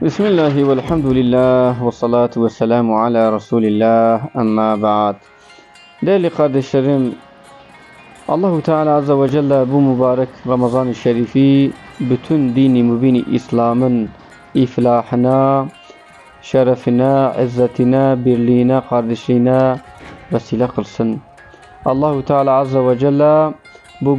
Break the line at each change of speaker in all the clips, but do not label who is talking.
بسم الله والحمد لله والصلاة والسلام على رسول الله. أما بعد ليلة قد الشرم الله تعالى عز وجل بو مبارك رمضان الشريفي بتن دين مبين إسلام إفلاحنا شرفنا عزتنا برلينا قردشينا وسيلة قرسن الله تعالى عز وجل بو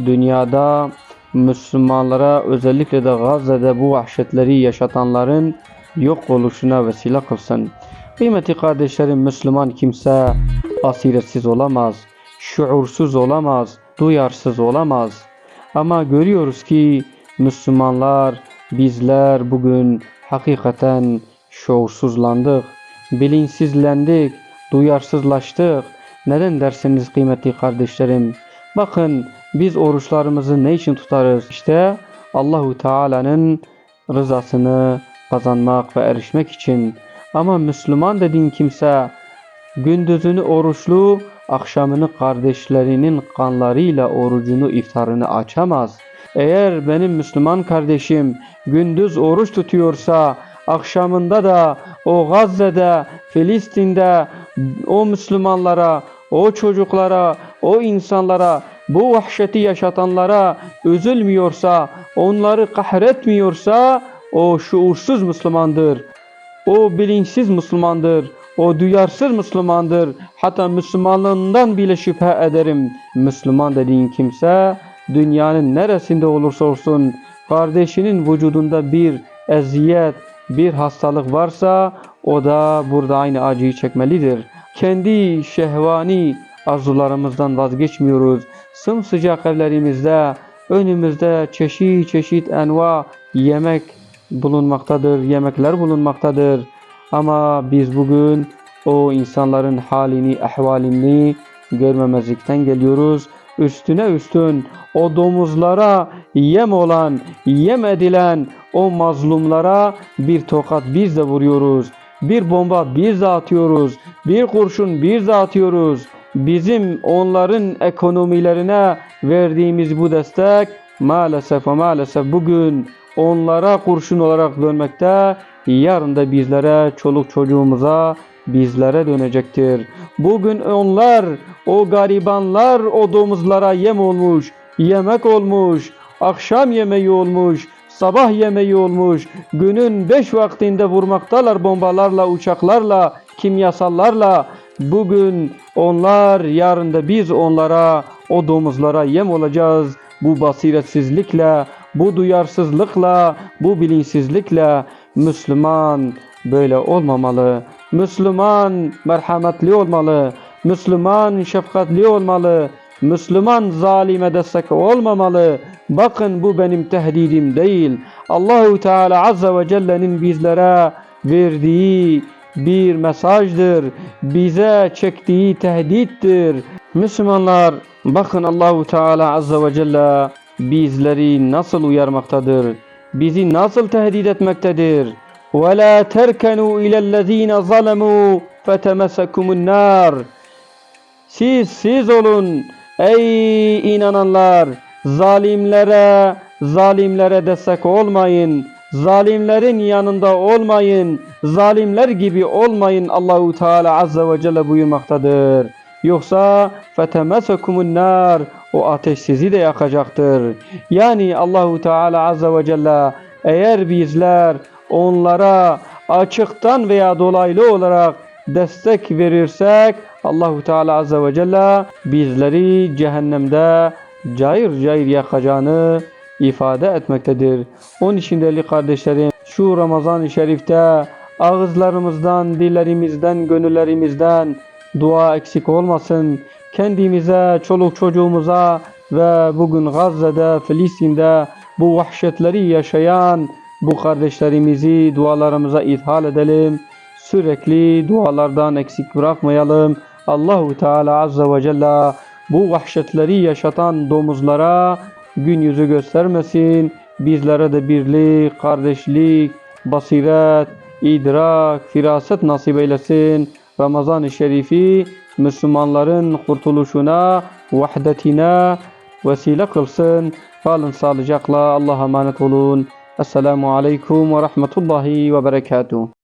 دنيا دا Müslümanlara özellikle de Gazze'de bu vahşetleri yaşatanların yok oluşuna vesile kılsın. Kıymetli kardeşlerim Müslüman kimse basiretsiz olamaz, şuursuz olamaz, duyarsız olamaz. Ama görüyoruz ki Müslümanlar, bizler bugün hakikaten şuursuzlandık, bilinçsizlendik, duyarsızlaştık. Neden dersiniz kıymetli kardeşlerim? Bakın biz oruçlarımızı ne için tutarız? İşte Allahu Teala'nın rızasını kazanmak ve erişmek için. Ama Müslüman dediğin kimse gündüzünü oruçlu, akşamını kardeşlerinin kanlarıyla orucunu, iftarını açamaz. Eğer benim Müslüman kardeşim gündüz oruç tutuyorsa, akşamında da o Gazze'de, Filistin'de o Müslümanlara, o çocuklara, o insanlara, bu vahşeti yaşatanlara üzülmüyorsa, onları kahretmiyorsa o şuursuz Müslümandır. O bilinçsiz Müslümandır. O duyarsız Müslümandır. Hatta Müslümanlığından bile şüphe ederim. Müslüman dediğin kimse dünyanın neresinde olursa olsun kardeşinin vücudunda bir eziyet, bir hastalık varsa o da burada aynı acıyı çekmelidir. Kendi şehvani arzularımızdan vazgeçmiyoruz. Sımsıcak evlerimizde, önümüzde çeşit çeşit enva yemek bulunmaktadır, yemekler bulunmaktadır. Ama biz bugün o insanların halini, ahvalini görmemezlikten geliyoruz. Üstüne üstün o domuzlara yem olan, yem edilen o mazlumlara bir tokat biz de vuruyoruz. Bir bomba biz de atıyoruz. Bir kurşun biz de atıyoruz. Bizim onların ekonomilerine verdiğimiz bu destek maalesef ve maalesef bugün onlara kurşun olarak dönmekte. Yarın da bizlere, çoluk çocuğumuza, bizlere dönecektir. Bugün onlar, o garibanlar o domuzlara yem olmuş, yemek olmuş, akşam yemeği olmuş, sabah yemeği olmuş, günün beş vaktinde vurmaktalar bombalarla, uçaklarla, kimyasallarla. Bugün onlar, yarın da biz onlara, o domuzlara yem olacağız. Bu basiretsizlikle, bu duyarsızlıkla, bu bilinçsizlikle Müslüman böyle olmamalı. Müslüman merhametli olmalı. Müslüman şefkatli olmalı. Müslüman zalime destek olmamalı. Bakın bu benim tehdidim değil. Allahu Teala Azze ve Celle'nin bizlere verdiği bir mesajdır. Bize çektiği tehdittir. Müslümanlar bakın Allahu Teala Azze ve Celle bizleri nasıl uyarmaktadır? Bizi nasıl tehdit etmektedir? وَلَا تَرْكَنُوا اِلَى الَّذ۪ينَ ظَلَمُوا فَتَمَسَكُمُ النَّارِ Siz, siz olun ey inananlar! Zalimlere, zalimlere destek olmayın. Zalimlerin yanında olmayın. Zalimler gibi olmayın Allahu Teala Azze ve Celle buyurmaktadır. Yoksa fetemesekumun nar o ateş sizi de yakacaktır. Yani Allahu Teala Azze ve Celle eğer bizler onlara açıktan veya dolaylı olarak destek verirsek Allahu Teala Azze ve Celle bizleri cehennemde cayır cayır yakacağını ifade etmektedir. Onun için değerli kardeşlerim şu Ramazan-ı Şerif'te ağızlarımızdan, dillerimizden, gönüllerimizden dua eksik olmasın. Kendimize, çoluk çocuğumuza ve bugün Gazze'de, Filistin'de bu vahşetleri yaşayan bu kardeşlerimizi dualarımıza ithal edelim. Sürekli dualardan eksik bırakmayalım. Allahu Teala Azze ve Celle bu vahşetleri yaşatan domuzlara gün yüzü göstermesin. Bizlere de birlik, kardeşlik, basiret, idrak, firaset nasip eylesin. Ramazan-ı Şerifi Müslümanların kurtuluşuna, vahdetine vesile kılsın. Kalın sağlıcakla Allah'a emanet olun. Esselamu Aleyküm ve Rahmetullahi ve Berekatuhu.